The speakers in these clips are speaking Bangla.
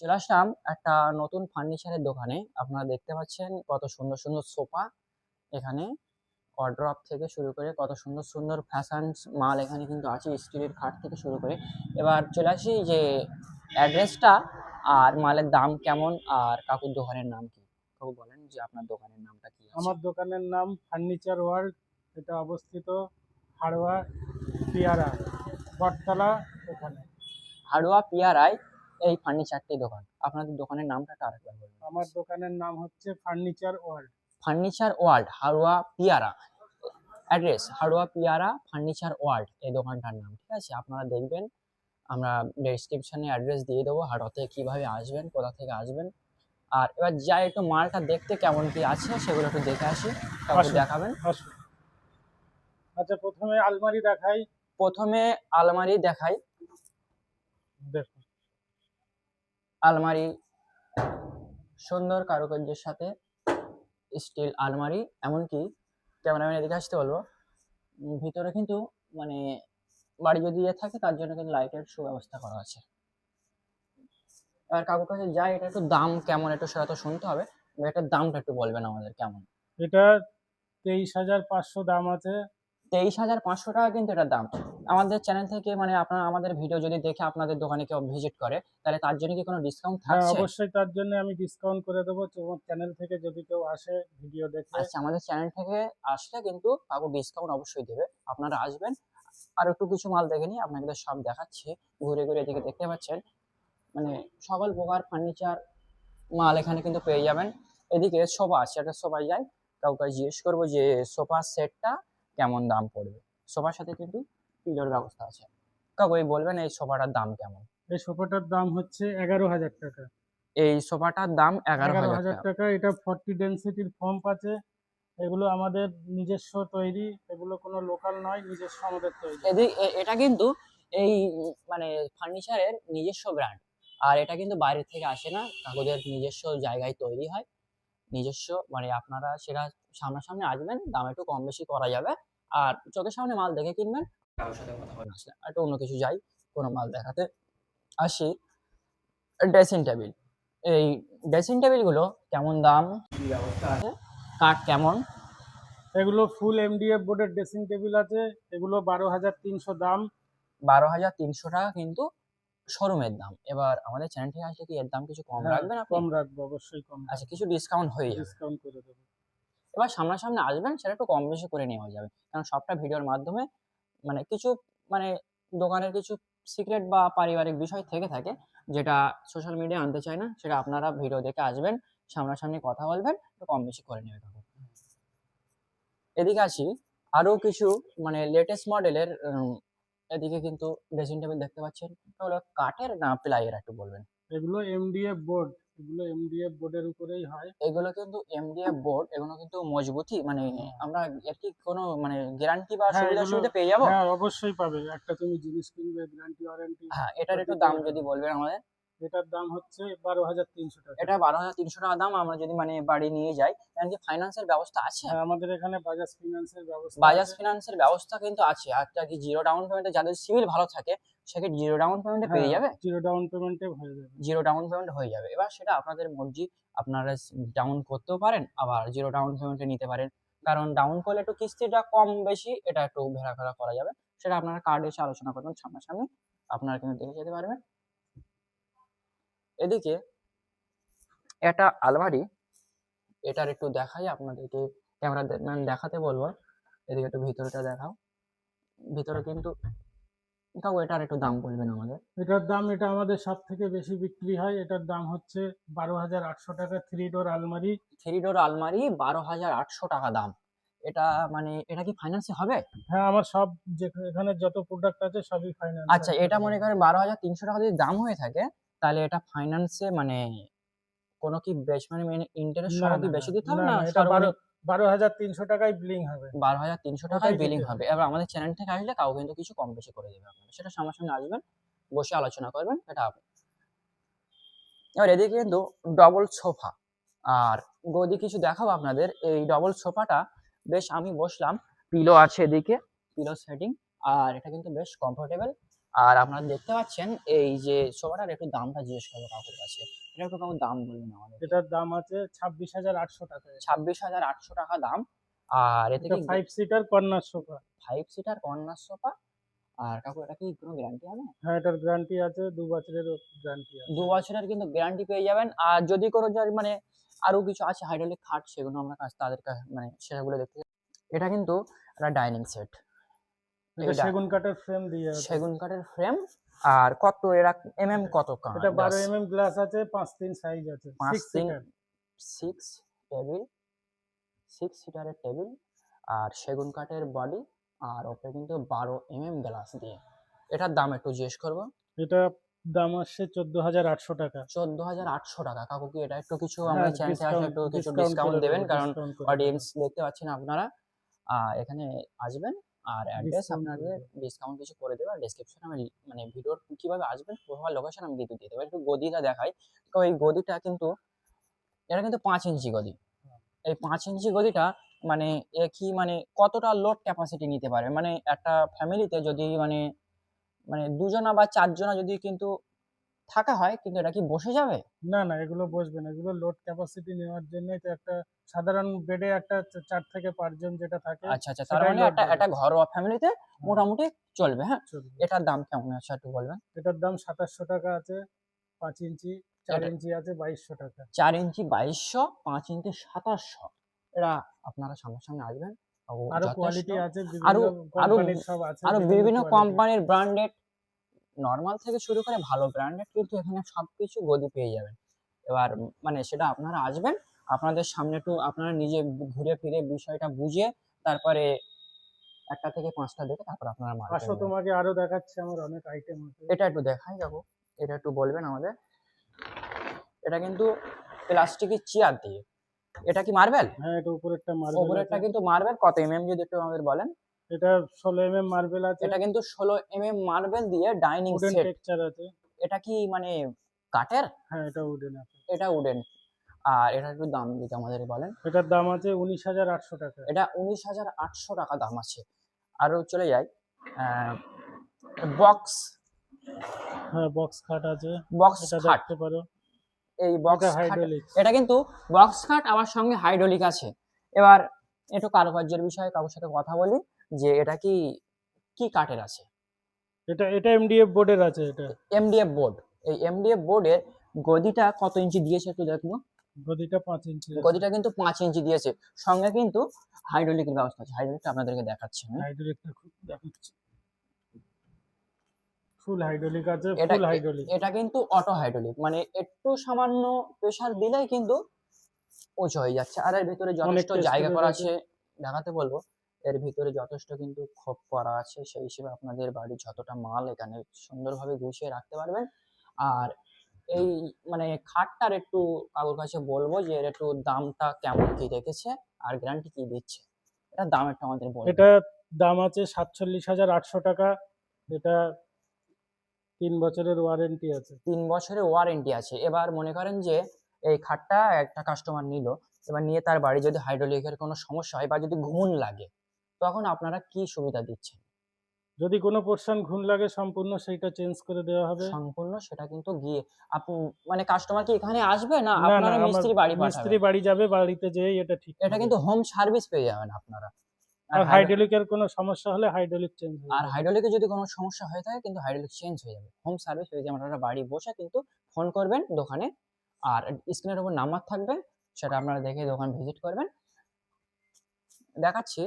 চলে আসলাম একটা নতুন ফার্নিচারের দোকানে। আপনারা দেখতে পাচ্ছেন কত সুন্দর সুন্দর সোফা এখানে। ওয়ার্ড্রপ থেকে শুরু করে কত সুন্দর সুন্দর ফ্যাশন মাল এখানে কিন্তু আছে স্টিলের খাট থেকে শুরু করে। এবার চলে আসি যে অ্যাড্রেসটা আর মালের দাম কেমন আর কাকুর দোকানের নাম কি? কাকু বলেন যে আপনার দোকানের নামটা কি আমার দোকানের নাম ফার্নিচার ওয়ার্ল্ড এটা অবস্থিত হাড়োয়া পিয়ারা বটতলা ওখানে হাড়ুয়া পিয়ারায় এই ফার্নিচারটি দোকান। আপনাদের দোকানের নামটা আরেকবার আমার দোকানের নাম হচ্ছে furniture world. Furniture world Haroa Piyara. Address Haroa পিয়ারা ফার্নিচার ওয়ার্ল্ড এই দোকানটার নাম ঠিক আছে? আপনারা দেখবেন আমরা ডেসক্রিপশনে অ্যাড্রেস দিয়ে দেবো হাড়োয়াতে কীভাবে আসবেন কোথা থেকে আসবেন। আর এবার যাই একটু মালটা দেখতে কেমন কি আছে সেগুলো একটু দেখে আসি আসুন। দেখাবেন। আচ্ছা প্রথমে আলমারি দেখাই। প্রথমে আলমারি দেখাই। দেখুন। আলমারি, সুন্দর কারুকার্যের সাথে স্টিল আলমারি, এমনকি ক্যামেরাম্যান এদিকে আসতে বলব ভিতরে কিন্তু মানে বাড়ি যদি ইয়ে থাকে, তার জন্য কিন্তু লাইটের সুব্যবস্থা করা আছে। আর কাকুর কাছে যাই, এটা একটু দাম কেমন একটু সেটা তো শুনতে হবে, এটার দামটা একটু বলবেন আমাদের কেমন? এটা তেইশ হাজার পাঁচশো দাম আছে তেইশ হাজার পাঁচশো টাকা কিন্তু এটার দাম। আমাদের চ্যানেল থেকে মানে আপনারা আমাদের ভিডিও যদি দেখে আপনাদের দোকানে কেউ ভিজিট করে তাহলে তার জন্য কি কোনো ডিসকাউন্ট হ্যাঁ থাকছে? অবশ্যই তার জন্য আমি ডিসকাউন্ট করে দেবো। তোমার চ্যানেল থেকে যদি কেউ আসে ভিডিও দেখে আচ্ছা আমাদের চ্যানেল থেকে আসলে কিন্তু কাকু ডিসকাউন্ট অবশ্যই দেবে। আপনারা আসবেন আর একটু কিছু মাল দেখে নিই আপনাকে তো সব দেখাচ্ছি। ঘুরে ঘুরে এদিকে দেখতে পাচ্ছেন। মানে সকল প্রকার ফার্নিচার মাল এখানে কিন্তু পেয়ে যাবেন। এদিকে সোফা আছে একটা সোফায় যাই। কাউকে জিজ্ঞেস করব যে সোফা সেটটা কেমন দাম পড়বে? সোফার সাথে কিন্তু পিলোর ব্যবস্থা আছে। কাকু এই বলবেন এই সোফাটার দাম কেমন? এই সোফাটার দাম হচ্ছে এগারো হাজার টাকা। এই সোফাটার দাম এগারো হাজার টাকা। এটা ফর্টি ডেন্সিটির ফর্ম আছে। এগুলো আমাদের নিজস্ব তৈরি এগুলো কোনো লোকাল নয় নিজস্ব আমাদের তৈরি। এটা কিন্তু এই মানে ফার্নিচারের নিজস্ব ব্র্যান্ড আর এটা কিন্তু বাইরে থেকে আসে না কাকুদের নিজস্ব জায়গায় তৈরি হয়। নিজস্ব মানে আপনারা সেটা সামনাসামনি আসবেন দাম একটু কম বেশি করা যাবে। আর চোখের সামনে মাল দেখে কিনবেন। কারোর সাথে কথা বলে আসলে একটু অন্য কিছু যাই কোনো মাল দেখাতে। আসি। Dressing table. এই ড্রেসিং টেবিলগুলো কেমন দাম? ব্যবস্থা আছে? কাঠ কেমন? এগুলো ফুল এমডিএফ বোর্ডের ড্রেসিং টেবিল আছে। এগুলো বারো হাজার তিনশো দাম। বারো হাজার তিনশো টাকা কিন্তু শোরুমের দাম। এবার আমাদের চ্যানেল থেকে আসলে কি এর দাম কিছু কম হ্যাঁ, রাখবেন কম রাখব অবশ্যই কম আচ্ছা কিছু ডিসকাউন্ট হয়ে যাবে। ডিসকাউন্ট করে দেবো। এবার সামনাসামনি আসবেন, সেটা একটু কম বেশি করে নেওয়া যাবে। কারণ সবটা ভিডিওর মাধ্যমে মানে কিছু মানে দোকানের কিছু সিক্রেট বা পারিবারিক বিষয় থেকে থাকে, যেটা সোশ্যাল মিডিয়া আনতে চায় না, সেটা আপনারা ভিডিও দেখে আসবেন, সামনাসামনি কথা বলবেন, একটু কম বেশি করে নেবে কাকু এদিকে আসি, আরও কিছু মানে লেটেস্ট মডেলের এদিকে কিন্তু ড্রেসিং টেবিল দেখতে পাচ্ছেন। ওগুলো কাঠের না প্লাইয়ের একটু বলবেন? এগুলো এমডিএফ বোর্ড এগুলো এমডিএফ বোর্ডের উপরেই হয়। এগুলো কিন্তু এমডিএফ বোর্ড এগুলো কিন্তু মজবুতি মানে আমরা এর কি কোনো মানে গ্যারান্টি বা হ্যাঁ, সুবিধা সুবিধা পেয়ে যাব? হ্যাঁ অবশ্যই পাবে। একটা তুমি জিনিস কিনবে গ্যারান্টি ওয়ারেন্টি হ্যাঁ এটার একটু দাম যদি বলবেন আমাদের। এটার দাম হচ্ছে বারো হাজার তিনশো টাকা। এটা বারো হাজার তিনশো টাকা দাম আমরা যদি মানে বাড়ি নিয়ে যাই কারণ কি ফাইন্যান্সের ব্যবস্থা আছে? হ্যাঁ, আমাদের এখানে বাজাজ ফিনান্সের ব্যবস্থা বাজাজ। ফিনান্সের ব্যবস্থা কিন্তু আছে। আর তা কি জিরো ডাউন পেমেন্টে যাদের সিভিল ভালো থাকে সেক্ষেত্রে জিরো ডাউন পেমেন্টে পেয়ে হ্যাঁ, যাবে? জিরো ডাউন পেমেন্টে হয়ে যাবে। জিরো ডাউন পেমেন্ট হয়ে যাবে। এবার সেটা আপনাদের মর্জি আপনারা ডাউন করতেও পারেন আবার জিরো ডাউন পেমেন্টে নিতে পারেন। কারণ ডাউন করলে একটু কিস্তিটা কম বেশি এটা একটু ভেড়াফেরা করা যাবে। সেটা আপনারা কার্ডে এসে আলোচনা করবেন সামনাসামনি আপনারা কিন্তু দেখে যেতে পারবেন। এদিকে এটা আলমারি এটার একটু দেখাই আপনাদেরকে ক্যামেরা দেখাতে বলব। এদিকে একটু ভিতরটা দেখাও। ভিতরে কিন্তু তাও এটার একটু দাম বলবেন আমাদের। এটার দাম এটা আমাদের সব থেকে বেশি বিক্রি হয়। এটার দাম হচ্ছে বারো হাজার আটশো টাকা থ্রি ডোর আলমারি। থ্রি ডোর আলমারি বারো হাজার আটশো টাকা দাম। এটা মানে এটা কি ফাইন্যান্সে হবে? হ্যাঁ আমার সব যে এখানে যত প্রোডাক্ট আছে সবই ফাইন্যান্স আচ্ছা এটা মনে করেন বারো হাজার তিনশো টাকা যদি দাম হয়ে থাকে তাহলে এটা ফাইন্যান্সে মানে কোনো কি বেশ মানে ইন্টারেস্ট সহ কি বেশি দিতে হবে না এটা বারো হাজার তিনশো টাকায় বিলিং হবে। বারো হাজার তিনশো টাকায় বিলিং হবে। এবার আমাদের চ্যানেল থেকে আসলে কাউ কিন্তু কিছু কম বেশি করে দেবে আপনাদের সেটা সামনাসামনি আসবেন বসে আলোচনা করবেন এটা আপনি এবার এদিকে কিন্তু ডবল সোফা আর গদি কিছু দেখাবো আপনাদের। এই ডবল সোফাটা বেশ আমি বসলাম। পিলো আছে এদিকে পিলো সেটিং আর এটা কিন্তু বেশ কমফোর্টেবল আর আপনারা দেখতে পাচ্ছেন এই যে সোফাটার একটু দামটা জিজ্ঞেস করব কাকুর কাছে। এটা একটু কেমন দাম বলবেন আমাদের? এটার দাম আছে ছাব্বিশ হাজার আটশো টাকা। ছাব্বিশ হাজার আটশো টাকা দাম। আর এতে কি five seater corner sofa. Five seater corner sofa? আর কাকু এটা কি কোনো গ্যারান্টি হবে? হ্যাঁ এটার গ্যারান্টি আছে দু বছরের গ্যারান্টি আছে। দু বছরের কিন্তু গ্যারান্টি পেয়ে যাবেন। আর যদি কোনো মানে আরও কিছু আছে হাইড্রোলিক খাট সেগুলো আমরা কাছ তাদের কাছে মানে সেগুলো দেখতে এটা কিন্তু একটা ডাইনিং সেট সেগুন কাঠের ফ্রেম দিয়ে আছে। সেগুন কাঠের ফ্রেম আর কত এরা এমএম কত কাঠ? এটা বারো এম এম গ্লাস আছে পাঁচ তিন সাইজ আছে। পাঁচ সিক্স তিন সিটার সিক্স টেবিল সিক্স সিটারের টেবিল আর সেগুন কাঠের বডি আর ওপরে কিন্তু বারো এমএম গ্লাস দিয়ে। এটার দাম একটু জিজ্ঞেস করব? এটা দাম আসছে চোদ্দ হাজার আটশো টাকা। চোদ্দ হাজার আটশো টাকা। কাকু কি এটা একটু কিছু আমরা চ্যানেল discount- একটু কিছু ডিসকাউন্ট দেবেন কারণ অডিয়েন্স দেখতে পাচ্ছেন আপনারা। এখানে আসবেন আর অ্যাড্রেস আপনাকে আপনাদের ডিসকাউন্ট কিছু করে দেবো। আর ডিসক্রিপশনে আমি মানে ভিডিওর কীভাবে আসবেন প্রোফাইল লোকেশন আমি দিয়ে দিয়ে দেবো একটু গদিটা দেখাই। তো এই গদিটা কিন্তু এটা কিন্তু পাঁচ ইঞ্চি গদি। এই পাঁচ ইঞ্চি গদিটা মানে এ কি মানে কতটা লোড ক্যাপাসিটি নিতে পারে? মানে একটা ফ্যামিলিতে যদি মানে মানে দুজনা বা চারজনা যদি কিন্তু থাকা হয় কিন্তু এটা কি বসে যাবে? না না এগুলো বসবে না। এগুলো লোড ক্যাপাসিটি নেওয়ার জন্য তো একটা সাধারণ বেডে একটা চার থেকে পাঁচজন যেটা থাকে আচ্ছা আচ্ছা তার মানে একটা। একটা ঘরোয়া ফ্যামিলিতে মোটামুটি চলবে হ্যাঁ। এটার দাম কেমন আছে একটু বলবেন? এটার দাম সাতাশশো টাকা আছে পাঁচ ইঞ্চি চার ইঞ্চি আছে বাইশশো টাকা। চার ইঞ্চি বাইশশো পাঁচ ইঞ্চি সাতাশশো। এরা আপনারা সামনাসামনি আসবেন আরও কোয়ালিটি আছে আরো- আরো- সব আছে আরও বিভিন্ন কোম্পানির ব্র্যান্ডেড নর্মাল থেকে শুরু করে ভালো ব্র্যান্ডেড কিন্তু এখানে সব কিছু গদি পেয়ে যাবেন। এবার মানে সেটা আপনারা আসবেন আপনাদের সামনে একটু আপনারা নিজে ঘুরে ফিরে বিষয়টা বুঝে তারপরে একটা থেকে পাঁচটা দেখে তারপর আপনারা মাল আসো তোমাকে আরও দেখাচ্ছে আমার অনেক আইটেম আছে। এটা একটু দেখাই যাব এটা একটু বলবেন আমাদের। এটা কিন্তু প্লাস্টিকের চেয়ার দিয়ে। এটা কি মার্বেল হ্যাঁ এটা উপরেরটা মার্বেল ওপরেরটা কিন্তু মার্বেল কত এমএম যদি একটু আমাদের বলেন। এটা ষোলো এম এম মার্বেল আছে। এটা কিন্তু ষোলো এমএম মার্বেল দিয়ে ডাইনিং সেট টেক্সচার আছে। এটা কি মানে কাঠের? হ্যাঁ এটা উডেন আছে। এটা উডেন আর এটা একটু দাম যদি আমাদের বলেন? এটার দাম আছে উনিশ হাজার আটশো টাকা। এটা উনিশ হাজার আটশো টাকা দাম আছে। আরও চলে যাই। বক্স হ্যাঁ বক্স খাট আছে। বক্স খাট। দেখতে পারো। এই বক্স হাইড্রোলিক এটা কিন্তু বক্স খাট আবার সঙ্গে হাইড্রোলিক আছে। এবার একটু কারুকার্যের বিষয়ে কারোর সাথে কথা বলি। যে এটা কি কি কাঠের আছে? এটা এটা এমডিএফ বোর্ডের আছে এটা। এমডিএফ বোর্ড এই এমডিএফ বোর্ডের গদিটা কত ইঞ্চি দিয়েছে একটু দেখব গদিটা পাঁচ ইঞ্চি গদিটা কিন্তু পাঁচ ইঞ্চি দিয়েছে। সঙ্গে কিন্তু হাইড্রোলিকের ব্যবস্থা আছে। হাইড্রোলিকটা আপনাদেরকে দেখাচ্ছি আমি। হাইড্রোলিকটা খুব দেখাচ্ছি। ফুল হাইড্রোলিক আছে ফুল হাইড্রোলিক এটা কিন্তু অটো হাইড্রোলিক মানে একটু সামান্য প্রেসার দিলেই কিন্তু উঁচু হয়ে যাচ্ছে। আর এর ভিতরে যথেষ্ট জায়গা করা আছে দেখাতে বলব। এর ভিতরে যথেষ্ট কিন্তু খোপ করা আছে সেই হিসেবে আপনাদের বাড়ির যতটা মাল এখানে সুন্দরভাবে গুছিয়ে রাখতে পারবেন। আর এই মানে খাটটার একটু কারোর কাছে বলব যে এর একটু দামটা কেমন কি রেখেছে আর গ্যারান্টি কি দিচ্ছে? এটার দাম একটু আমাদের বলবেন এটা দাম আছে সাতচল্লিশ হাজার আটশো টাকা। এটা তিন বছরের ওয়ারেন্টি আছে। তিন বছরের ওয়ারেন্টি আছে। এবার মনে করেন যে এই খাটটা একটা কাস্টমার নিল এবার নিয়ে তার বাড়ি যদি হাইড্রোলিকের কোনো সমস্যা হয় বা যদি ঘুণ লাগে তখন আপনারা কি সুবিধা দিচ্ছেন? যদি কোনো পোর্শন ঘুণ লাগে সম্পূর্ণ সেটা চেঞ্জ করে দেওয়া হবে। সম্পূর্ণ সেটা কিন্তু গিয়ে আপনি মানে কাস্টমার কি এখানে আসবে না? আপনারা মিস্ত্রি বাড়ি মিস্ত্রি বাড়ি যাবে বাড়িতে যেই এটা ঠিক এটা কিন্তু হোম সার্ভিস পেয়ে যাবেন আপনারা। আর আর হাইড্রোলিকের কোনো সমস্যা হলে হাইড্রোলিক চেঞ্জ আর হাইড্রোলিকে যদি কোনো সমস্যা হয়ে থাকে কিন্তু হাইড্রোলিক চেঞ্জ হয়ে যাবে। হোম সার্ভিস হয়ে যাবে আপনারা বাড়ি বসে কিন্তু ফোন করবেন দোকানে। আর স্ক্রিনের উপর নাম্বার থাকবে সেটা আপনারা দেখে দোকান ভিজিট করবেন। দেখাচ্ছি।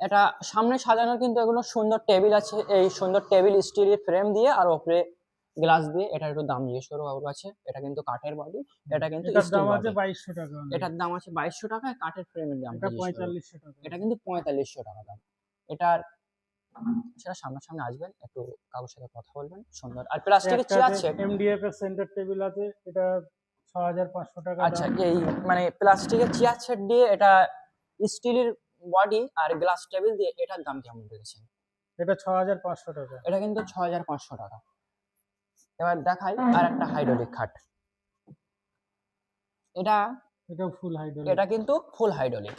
এটা সামনে সাজানোর কিন্তু এগুলো সুন্দর টেবিল আছে এই সুন্দর টেবিল স্টিলের ফ্রেম দিয়ে আর ওপরে গ্লাস দিয়ে। এটা একটু দাম জিজ্ঞেস করব কাকুর কাছে। এটা কিন্তু কাঠের বডি এটা কিন্তু এটার দাম আছে বাইশশো টাকা। এটার দাম আছে বাইশশো টাকা কাঠের ফ্রেমের দাম এটা পঁয়তাল্লিশশো টাকা। এটা কিন্তু পঁয়তাল্লিশশো টাকা দাম। এটার সেটা সামনাসামনি আসবেন একটু কারোর সাথে কথা বলবেন সুন্দর। আর প্লাস্টিকের চেয়ার সেট এমডিএফ এর সেন্টার টেবিল আছে এটা ছ হাজার পাঁচশো টাকা আচ্ছা এই মানে প্লাস্টিকের চেয়ার সেট দিয়ে এটা স্টিলের বডি আর গ্লাস টেবিল দিয়ে এটার দাম কেমন রেখেছেন? এটা ছ হাজার পাঁচশো টাকা। এটা কিন্তু ছ হাজার পাঁচশো টাকা। এবার দেখাই আর একটা হাইড্রোলিক খাট। এটা এটা ফুল হাইড্রোলিক এটা কিন্তু ফুল হাইড্রোলিক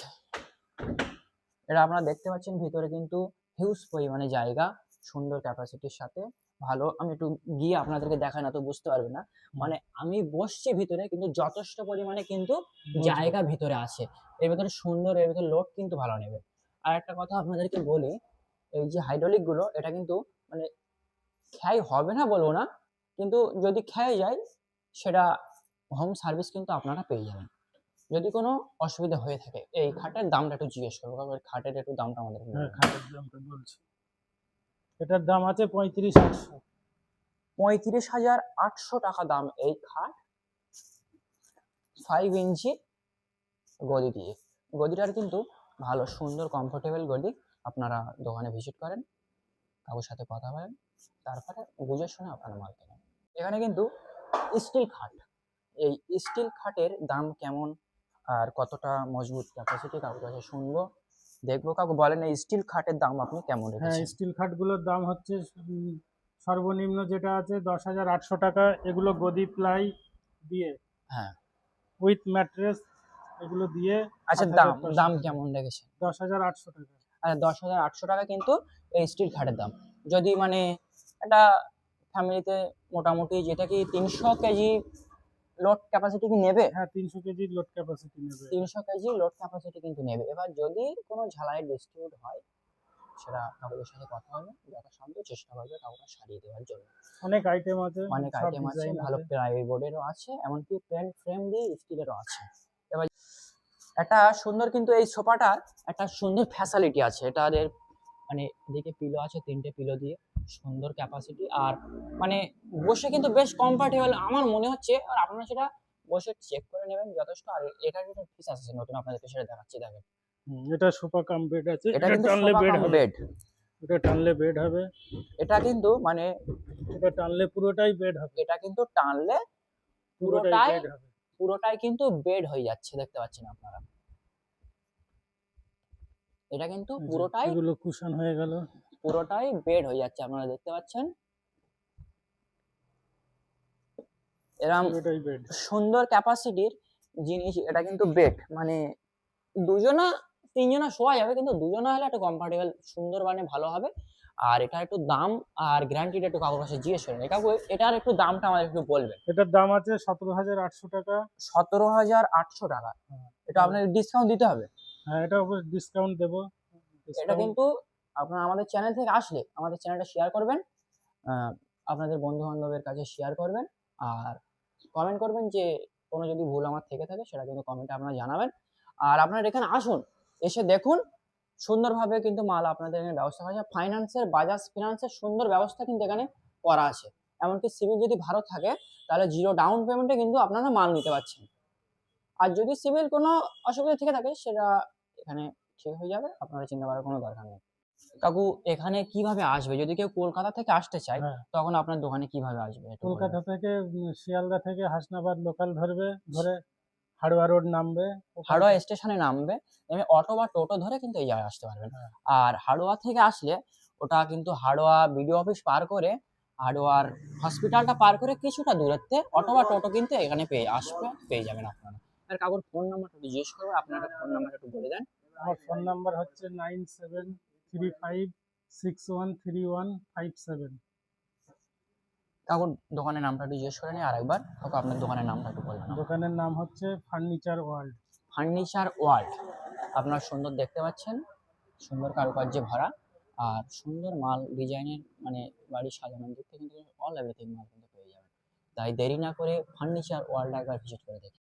এটা আপনারা দেখতে পাচ্ছেন ভিতরে কিন্তু হিউজ পরিমাণে জায়গা সুন্দর ক্যাপাসিটির সাথে। ভালো। আমি একটু গিয়ে আপনাদেরকে দেখাই না তো বুঝতে পারবে না। মানে আমি বসছি ভিতরে কিন্তু যথেষ্ট পরিমাণে কিন্তু জায়গা ভিতরে আছে। এর ভিতরে সুন্দর এর ভিতরে লোড কিন্তু ভালো নেবে। আর একটা কথা আপনাদেরকে বলি এই যে হাইড্রোলিকগুলো এটা কিন্তু মানে ক্ষয় হবে না বলব না কিন্তু যদি ক্ষয় যায় সেটা হোম সার্ভিস কিন্তু আপনারা পেয়ে যাবেন। যদি কোনো অসুবিধা হয়ে থাকে এই খাটের দামটা একটু জিজ্ঞেস করব কারণ খাটের একটু দামটা আমাদের হ্যাঁ খাটের দামটা বলছি। এটার দাম আছে পঁয়ত্রিশ আটশো। পঁয়ত্রিশ হাজার আটশো টাকা দাম এই খাট। ফাইভ ইঞ্চি গদি দিয়ে। গদিটার কিন্তু ভালো, সুন্দর কমফোর্টেবল গদি। আপনারা দোকানে ভিজিট করেন কাকুর সাথে কথা বলেন, তারপরে বুঝে শুনে আপনারা মাল কেনেন। এখানে কিন্তু স্টিল খাট। এই স্টিল খাটের দাম কেমন আর কতটা মজবুত ক্যাপাসিটি কাকুর কাছে শুনব? দেখব কাকু বলেন এই স্টিল খাটের দাম আপনি কেমন হ্যাঁ স্টিল খাটগুলোর দাম হচ্ছে সর্বনিম্ন যেটা আছে দশ হাজার আটশো টাকা এগুলো গদি প্লাই দিয়ে হ্যাঁ। উইথ ম্যাট্রেস এগুলো দিয়ে আচ্ছা দাম দাম কেমন রেখেছেন? দশ হাজার আটশো টাকা। আর দশ হাজার আটশো টাকা কিন্তু এই স্টিল খাটের দাম। যদি মানে একটা ফ্যামিলিতে মোটামুটি যেটা কি তিনশো কেজি লোড ক্যাপাসিটি কি নেবে? হ্যাঁ তিনশো কেজি লোড ক্যাপাসিটি নেবে। তিনশো কেজি লোড ক্যাপাসিটি কিন্তু নেবে। এবার যদি কোনো ঝালাই ডিস্ট্রিবিউট হয় সেটা কাকুদের সাথে কথা হবে যথাসাধ্য চেষ্টা করবে কাকুটা সারিয়ে দেওয়ার জন্য। অনেক আইটেম আছে অনেক আইটেম আছে ভালো প্লাই বোর্ডেরও আছে এমনকি প্লেন ফ্রেম দিয়ে স্টিলেরও আছে। এবার একটা সুন্দর কিন্তু এই সোফাটা একটা সুন্দর ফ্যাসিলিটি আছে। এটাদের মানে এদিকে পিলো আছে তিনটে পিলো দিয়ে। সুন্দর ক্যাপাসিটি আর মানে বসে কিন্তু বেশ কমফর্টেবল আমার মনে হচ্ছে আর আপনারা সেটা বসে চেক করে নেবেন যথেষ্ট আর এটার যেটা ফিস আছে নতুন আপনাদেরকে সেটা দেখাচ্ছি দেখেন। এটা সোফা কাম বেড আছে এটা এটা কিন্তু টানলে বেড হবে। বেড এটা টানলে বেড হবে। এটা কিন্তু মানে এটা টানলে পুরোটাই বেড হবে। এটা কিন্তু টানলে পুরোটাই হবে। পুরোটাই কিন্তু বেড হয়ে যাচ্ছে দেখতে পাচ্ছেন আপনারা। এটা কিন্তু পুরোটাই এগুলো কুশন হয়ে গেল। পুরোটাই বেড হয়ে যাচ্ছে আপনারা দেখতে পাচ্ছেন। এরম সুন্দর ক্যাপাসিটির জিনিস এটা কিন্তু বেড। মানে দুজনা তিনজনা শোয়া যাবে কিন্তু দুজনা হলে একটু কমফর্টেবল সুন্দর মানে ভালো হবে। আর এটা একটু দাম আর গ্যারান্টিটা একটু কাকুর কাছে জিজ্ঞেস করেন কাকু এটার একটু দামটা আমাদের একটু বলবেন। এটার দাম আছে সতেরো হাজার আটশো টাকা। সতেরো হাজার আটশো টাকা। হ্যাঁ। এটা আপনাদের ডিসকাউন্ট দিতে হবে। হ্যাঁ এটা ডিসকাউন্ট দেবো। এটা কিন্তু আপনারা আমাদের চ্যানেল থেকে আসলে আমাদের চ্যানেলটা শেয়ার করবেন আপনাদের বন্ধু বান্ধবের কাছে শেয়ার করবেন আর কমেন্ট করবেন যে কোনো যদি ভুল আমার থেকে থাকে সেটা কিন্তু কমেন্টে আপনারা জানাবেন। আর আপনারা এখানে আসুন, এসে দেখুন, সুন্দরভাবে কিন্তু মাল আপনাদের এখানে ব্যবস্থা করা আছে। ফাইন্যান্সের বাজাজ ফিনান্সের সুন্দর ব্যবস্থা কিন্তু এখানে করা আছে। এমনকি সিভিল যদি ভালো থাকে, তাহলে জিরো ডাউন পেমেন্টে কিন্তু আপনারা মাল নিতে পারছেন। আর যদি সিভিল কোনো অসুবিধা থেকে থাকে, সেটা এখানে ঠিক হয়ে যাবে, আপনারা চিন্তা করার কোনো দরকার নেই। কাকু এখানে কীভাবে আসবে? যদি কেউ কলকাতা থেকে আসতে চায় হ্যাঁ। তখন আপনার দোকানে কীভাবে আসবে? কলকাতা থেকে শিয়ালদা থেকে হাসনাবাদ লোকাল ধরবে ধরে হাড়োয়া রোড নামবে হাড়োয়া স্টেশনে নামবে নেমে অটো বা টোটো ধরে কিন্তু এই জায়গায় আসতে পারবেন। হ্যাঁ। আর হাড়োয়া থেকে আসলে ওটা কিন্তু হাড়োয়া বিডিও অফিস পার করে হাড়োয়ার হসপিটালটা পার করে কিছুটা দূরত্বে অটো বা টোটো কিন্তু এখানে পেয়ে আসবে পেয়ে যাবেন আপনারা। আর কাকুর ফোন নাম্বারটা জিজ্ঞেস করব আপনারা ফোন নাম্বারটা একটু বলে দেন। আমার ফোন নাম্বার হচ্ছে nine seven three five six one three one five seven কাকুর দোকানের নামটা একটু জিজ্ঞেস করে নিই আরেকবার। কাকু আপনার দোকানের নামটা একটু বলবেন দোকানের নাম হচ্ছে ফার্নিচার ওয়ার্ল্ড ফার্নিচার ওয়ার্ল্ড আপনার সুন্দর দেখতে পাচ্ছেন। সুন্দর কারুকার্যে ভরা। আর সুন্দর মাল ডিজাইনের মানে বাড়ি সাজানোর দিক থেকে কিন্তু অল এভরিথিং মাল কিন্তু পেয়ে যাবেন। তাই দেরি না করে ফার্নিচার ওয়ার্ল্ড একবার ভিজিট করে দেখি